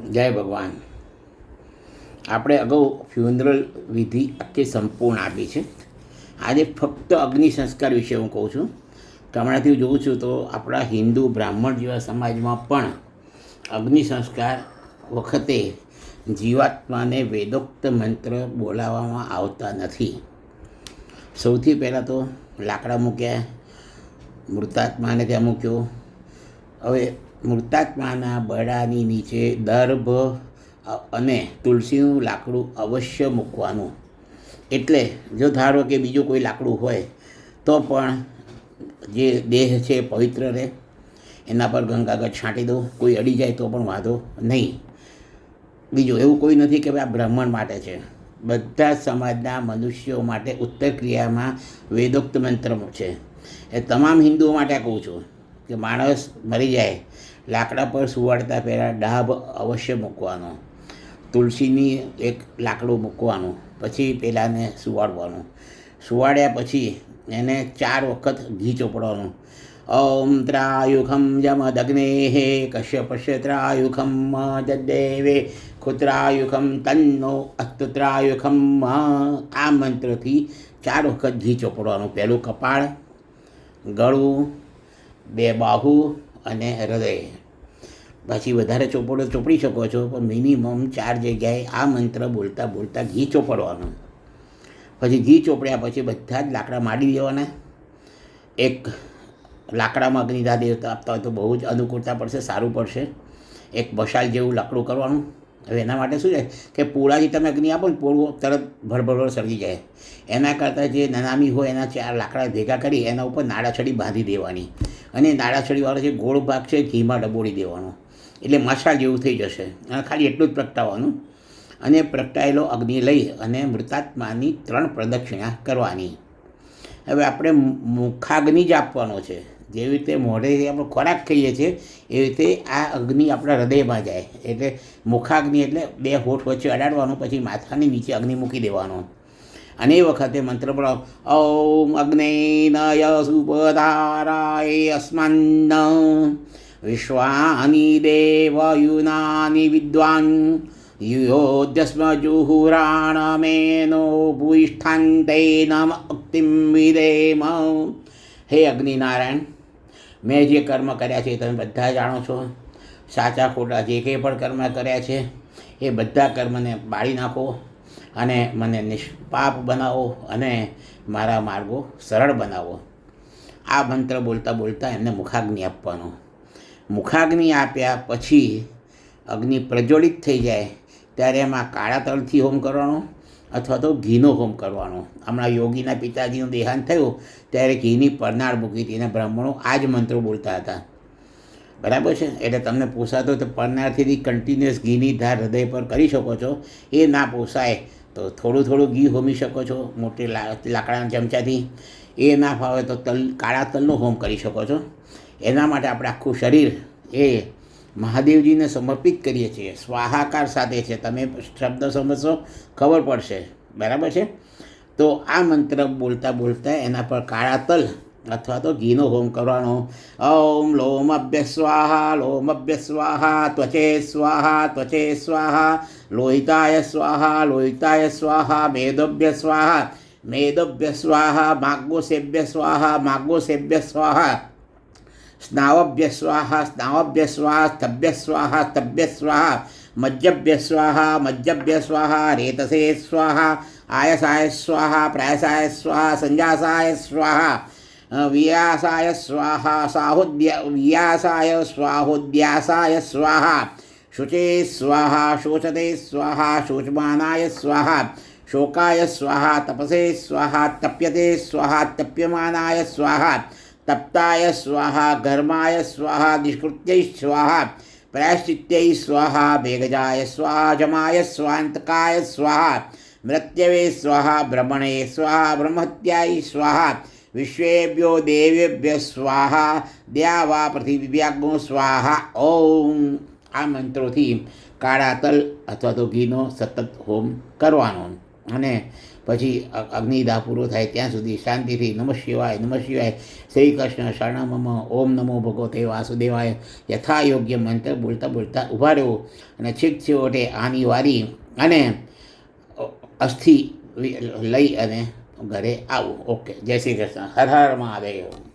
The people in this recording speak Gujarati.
જય ભગવાન. આપણે અગાઉ ફ્યુનરલ વિધિ આખી સંપૂર્ણ આપી છે. આજે ફક્ત અગ્નિ સંસ્કાર વિશે હું કહું છું. હમણાંથી જોઉં છું તો આપણા હિન્દુ બ્રાહ્મણ જેવા સમાજમાં પણ અગ્નિ સંસ્કાર વખતે જીવાત્માને વેદોક્ત મંત્ર બોલાવવામાં આવતા નથી. સૌથી પહેલાં તો લાકડા મૂક્યા, મૃતાત્માને ત્યાં મૂક્યો. હવે મૃતાત્માના બળાની નીચે દર્ભ અને તુલસીનું લાકડું અવશ્ય મૂકવાનું. એટલે જો ધારો કે બીજું કોઈ લાકડું હોય, તો પણ જે દેહ છે પવિત્ર રહે. એના પર ગંગાગર છાંટી દો. કોઈ અડી જાય તો પણ વાંધો નહીં. બીજું એવું કોઈ નથી કે આ બ્રાહ્મણ માટે છે. બધા સમાજના મનુષ્યો માટે ઉત્તર ક્રિયામાં વેદોક્ત મંત્ર છે એ તમામ હિન્દુઓ માટે કહું છું. કે માણસ મરી જાય, લાકડા પર સુવાડતા પહેલાં ડાભ અવશ્ય મૂકવાનો, તુલસીની એક લાકડું મૂકવાનું, પછી પેલાને સુવાડવાનું. સુવાડ્યા પછી એને ચાર વખત ઘી ચોપડવાનું. ઓમ ત્રાયુખમ જમદગ્ને કશ્યપશ્ય ત્રાયુખમ જદેવે ખુત્રાયુખમ તન્નો અસ્તુત્રાયુખમ આ મંત્રથી ચાર વખત ઘી ચોપડવાનું. પહેલું કપાળ, ગળું બે બાહુ અને હૃદય. પછી વધારે ચોપડો ચોપડી શકો છો, પણ મિનિમમ ચાર જગ્યાએ આ મંત્ર બોલતા બોલતા ઘી ચોપડવાનું. પછી ઘી ચોપડ્યા પછી બધા જ લાકડા માડી દેવાના. એક લાકડામાં અગ્નિધા દેવતા આપતા હોય તો બહુ જ અનુકૂળતા પડશે, સારું પડશે. એક બસાલ જેવું લાકડું કરવાનું. હવે એના માટે શું છે કે પોળાથી તમે અગ્નિ આપો ને પોળું તરત ભરભર સળગી જાય. એના કરતાં જે નનામી હોય એના ચાર લાકડા ભેગા કરી, એના ઉપર નાડાછડી બાંધી દેવાની. અને નાડાછડીવાળો જે ગોળ ભાગ છે, ઘીમાં ડબોળી દેવાનો. એટલે મસાલ જેવું થઈ જશે. અને ખાલી એટલું જ પ્રગટાવવાનું. અને પ્રગટાયેલો અગ્નિ લઈ અને મૃતાત્માની ત્રણ પ્રદક્ષિણા કરવાની. હવે આપણે મુખાગ્નિ જ આપવાનો છે. જેવી રીતે મોઢેથી આપણે ખોરાક ખાઈએ છીએ, એવી રીતે આ અગ્નિ આપણા હૃદયમાં જાય. એટલે મુખાગ્નિ એટલે બે હોઠ વચ્ચે અડાડવાનું, પછી માથાની નીચે અગ્નિ મૂકી દેવાનો. અને વખતે મંત્ર બોલાવો ઓમ અગ્નેનય સુપધારાય અસ્મન્ન. વિશ્વાની દેવયુનાની વિદ્વાન. યુયોદ્યસ્મજુહુરાણમેનો ભૂષ્ઠાંતે નમ ઉક્તિમ વિદેમ. હે અગ્નિનારાયણ, મેં જે કર્મ કર્યા છે તમે બધા જાણો છો. સાચા ખોટા જે કંઈ પણ કર્મ કર્યા છે, એ બધા કર્મને બાળી નાખો. અને મને નિષ્પાપ બનાવો અને મારા માર્ગો સરળ બનાવો. આ મંત્ર બોલતા બોલતા એમને મુખાગ્નિ આપવાનો. મુખાગ્નિ આપ્યા પછી અગ્નિ પ્રજ્વલિત થઈ જાય, ત્યારે એમાં કાળા તળથી હોમ કરવાનો અથવા તો ઘીનો હોમ કરવાનો. હમણાં યોગીના પિતાજીનું દેહાંત થયું, ત્યારે ઘીની પરનાળ મૂકી હતી અને બ્રાહ્મણો આ જ મંત્રો બોલતા હતા. બરાબર છે? એટલે તમને પોસાતો તો પરનાળથી કન્ટિન્યુઅસ ઘીની ધાર હૃદય પર કરી શકો છો. એ ના પોસાય તો થોડું થોડું ઘી હોમી શકો છો, મોટી લાકડાના ચમચાથી. એ ના ફાવે તો તલ, કાળા તલનો હોમ કરી શકો છો. એના માટે આપણે આખું શરીર એ મહાદેવજીને સમર્પિત કરીએ છીએ. સ્વાહાકાર સાથે છે. તમે શબ્દ સમજશો, ખબર પડશે. બરાબર છે? તો આ મંત્ર બોલતા બોલતા એના પર કાળા તલ અથવા તો ઘીનો હોમ કરવાનો ઓમ લોમભ્ય સ્વાહા લોમભ્ય સ્વાહા ત્વચે સ્વાહા ત્વચે સ્વાહા લોહિતાય સ્વાહા લોહિતાય સ્વાહા મેદભ્ય સ્વાહા મેદભ્ય સ્વાહા માગોસેભ્ય સ્વાહા માગોસેભ્ય સ્વાહા સ્નાવભ્ય સ્વાહા સ્નાવભ્ય સ્વાહા સ્તભ્ય સ્વાહા સ્તભ્ય સ્વાહા મજ્જભ્ય સ્વાહા મજ્જભ્ય સ્વાહા રેતસે સ્વાહા આયસાય સ્વાહા પ્રાયસાય સ્વાહા સંજાસાય સ્વાહા અ, વિયાસાય સ્વાહા સાહોદ્ય વિયાસાય સ્વાહોદ્યાસાય સ્વાહા શુચે સ્વાહા શોચતે સ્વાહા શોચમાનાય સ્વાહા શોકાય સ્વાહા તપસે સ્વાહા તપ્યતે સ્વાહા તપ્યમાનાય સ્વાહા તપ્તાય સ્વાહા ઘર્માય સ્વાહા નિષ્કૃત્ય સ્વાહા પ્રાયશ્ચિત્ય સ્વાહા ભેગજાય સ્વાહા જમાય સ્વાંતકાય સ્વાહા મૃત્યવે સ્વાહા બ્રહ્મણે સ્વાહા બ્રહ્મહત્યાય સ્વાહા વિશ્વેભ્યો દેવેભ્ય સ્વાહા દ્યાવા પૃથિવ્યાગ્નો સ્વાહા ઓમ આ મંત્રોથી કાળા તલ અથવા તો ઘીનો સતત હોમ કરવાનો અને પછી અગ્નિદા પૂરો થાય ત્યાં સુધી શાંતિથી નમઃ શિવાય નમઃ શિવાય. શ્રી કૃષ્ણ શરણમમ, ઓમ નમો ભગવતે વાસુદેવાય. યથા યોગ્ય મંત્ર બોલતા બોલતા ઊભા રહેવું અને છીક છેવટે આની વારી અને અસ્થિ લઈ અને ઘરે આવું. ઓકે. જય શ્રી કૃષ્ણ. હર હર મહાદેવ.